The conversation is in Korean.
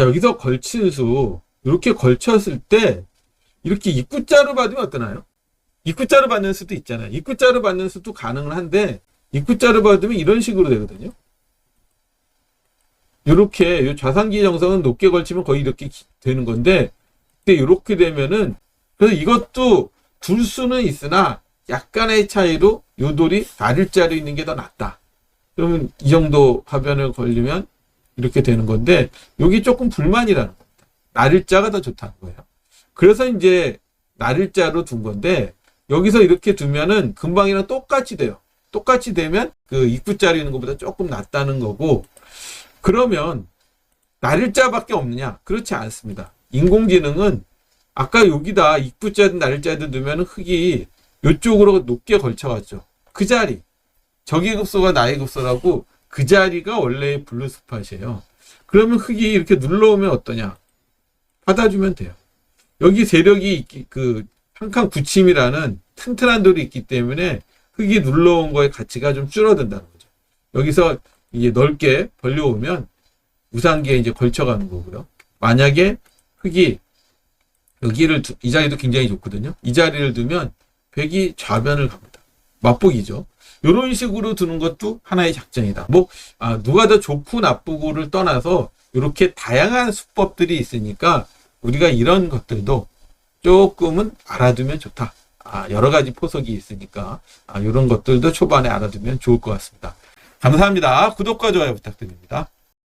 자, 여기서 걸친 수, 이렇게 걸쳤을 때, 이렇게 입구자로 받으면 어떠나요? 입구자로 받는 수도 있잖아요. 입구자로 받는 수도 가능은 한데, 입구자로 받으면 이런 식으로 되거든요. 이렇게, 요 좌상기 정성은 높게 걸치면 거의 이렇게 기- 되는 건데, 근데 이렇게 되면은, 그래서 이것도 둘 수는 있으나, 약간의 차이로 요 돌이 나릴자로 있는 게 더 낫다. 그러면 이 정도 화변을 걸리면 이렇게 되는 건데, 여기 조금 불만이라는 겁니다. 나릴자가 더 좋다는 거예요. 그래서 이제 나릴자로 둔 건데, 여기서 이렇게 두면은 금방이랑 똑같이 돼요. 똑같이 되면 그 입구자로 있는 것보다 조금 낫다는 거고, 그러면 나릴자밖에 없느냐? 그렇지 않습니다. 인공지능은 아까 여기다 입구자든 나릴자든 두면은 흙이 이쪽으로 높게 걸쳐갔죠. 그 자리. 저기 급소가 나의 급소라고 그 자리가 원래의 블루 스팟이에요. 그러면 흙이 이렇게 눌러오면 어떠냐? 받아주면 돼요. 여기 세력이 그, 한칸 붙임이라는 튼튼한 돌이 있기 때문에 흙이 눌러온 거의 가치가 좀 줄어든다는 거죠. 여기서 이게 넓게 벌려오면 우상기에 이제 걸쳐가는 거고요. 만약에 흙이 여기를 두- 이 자리도 굉장히 좋거든요. 이 자리를 두면 백이 좌변을 갑니다. 맛보기죠. 이런 식으로 두는 것도 하나의 작전이다. 뭐 아, 누가 더 좋고 나쁘고를 떠나서 이렇게 다양한 수법들이 있으니까 우리가 이런 것들도 조금은 알아두면 좋다. 아, 여러 가지 포석이 있으니까 아, 이런 것들도 초반에 알아두면 좋을 것 같습니다. 감사합니다. 구독과 좋아요 부탁드립니다.